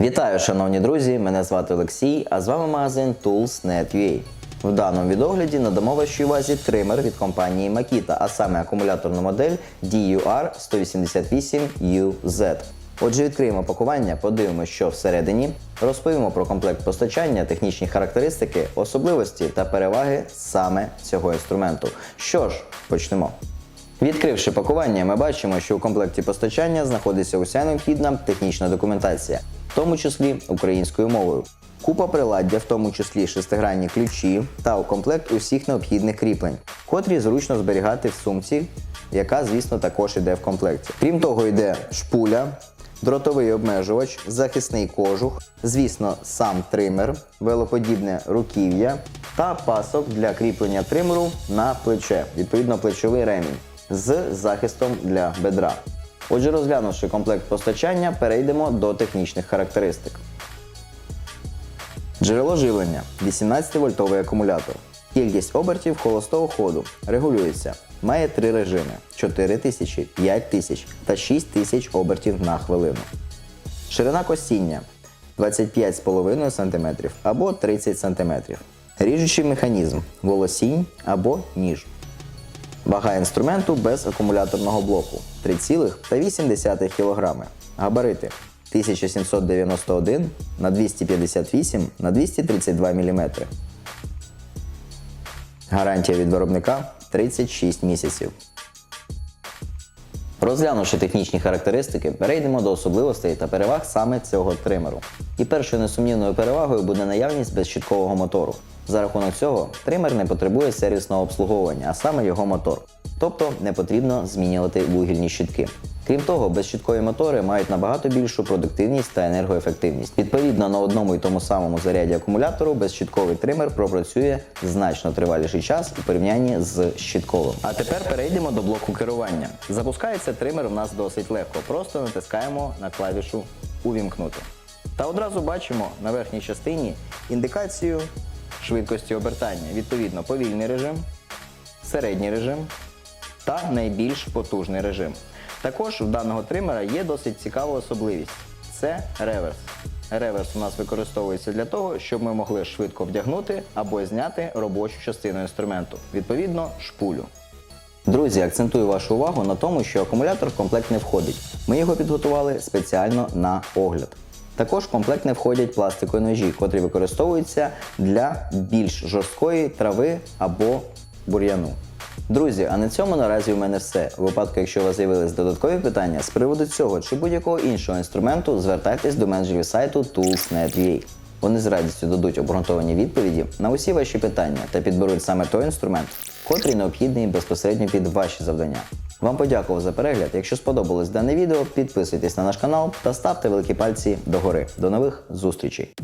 Вітаю, шановні друзі! Мене звати Олексій, а з вами магазин Tools.net.ua. В даному відогляді надамо вашій увазі тример від компанії Makita, а саме акумуляторну модель DUR188UZ. Отже, відкриємо пакування, подивимося, що всередині, розповімо про комплект постачання, технічні характеристики, особливості та переваги саме цього інструменту. Що ж, почнемо. Відкривши пакування, ми бачимо, що у комплекті постачання знаходиться уся необхідна технічна документація, в тому числі українською мовою. Купа приладдя, в тому числі шестигранні ключі та у комплект усіх необхідних кріплень, котрі зручно зберігати в сумці, яка, звісно, також йде в комплекті. Крім того, йде шпуля, дротовий обмежувач, захисний кожух, звісно, сам тример, велоподібне руків'я та пасок для кріплення тримеру на плече, відповідно плечовий ремінь з захистом для бедра. Отже, розглянувши комплект постачання, перейдемо до технічних характеристик. Джерело живлення 18-вольтовий акумулятор. Кількість обертів холостого ходу регулюється. Має три режими: 4000, 5000 та 6000 обертів на хвилину. Ширина косіння 25,5 см або 30 см. Ріжучий механізм волосінь або ніж. Вага інструменту без акумуляторного блоку 3,8 кг. Габарити 1791 на 258 на 232 мм. Гарантія від виробника 36 місяців. Розглянувши технічні характеристики, перейдемо до особливостей та переваг саме цього тримеру. І першою несумнівною перевагою буде наявність безщіткового мотору. За рахунок цього, тример не потребує сервісного обслуговування, а саме його мотор. Тобто не потрібно змінювати вугільні щітки. Крім того, безщіткові мотори мають набагато більшу продуктивність та енергоефективність. Відповідно, на одному і тому самому заряді акумулятору безщітковий тример пропрацює значно триваліший час у порівнянні з щітковим. А тепер перейдемо до блоку керування. Запускається тример у нас досить легко. Просто натискаємо на клавішу Увімкнути. Та одразу бачимо на верхній частині індикацію швидкості обертання. Відповідно, повільний режим, середній режим та найбільш потужний режим. Також у даного тримера є досить цікава особливість це реверс. Реверс у нас використовується для того, щоб ми могли швидко вдягнути або зняти робочу частину інструменту, відповідно, шпулю. Друзі, акцентую вашу увагу на тому, що акумулятор в комплект не входить. Ми його підготували спеціально на огляд. Також в комплект не входять пластикові ножі, котрі використовуються для більш жорсткої трави або бур'яну. Друзі, а на цьому наразі у мене все. У випадку, якщо у вас з'явились додаткові питання з приводу цього чи будь-якого іншого інструменту, звертайтесь до менеджерів сайту Tools.net.ua. Вони з радістю дадуть обґрунтовані відповіді на усі ваші питання та підберуть саме той інструмент, котрий необхідний безпосередньо під ваші завдання. Вам подякував за перегляд. Якщо сподобалось дане відео, підписуйтесь на наш канал та ставте великі пальці догори. До нових зустрічей!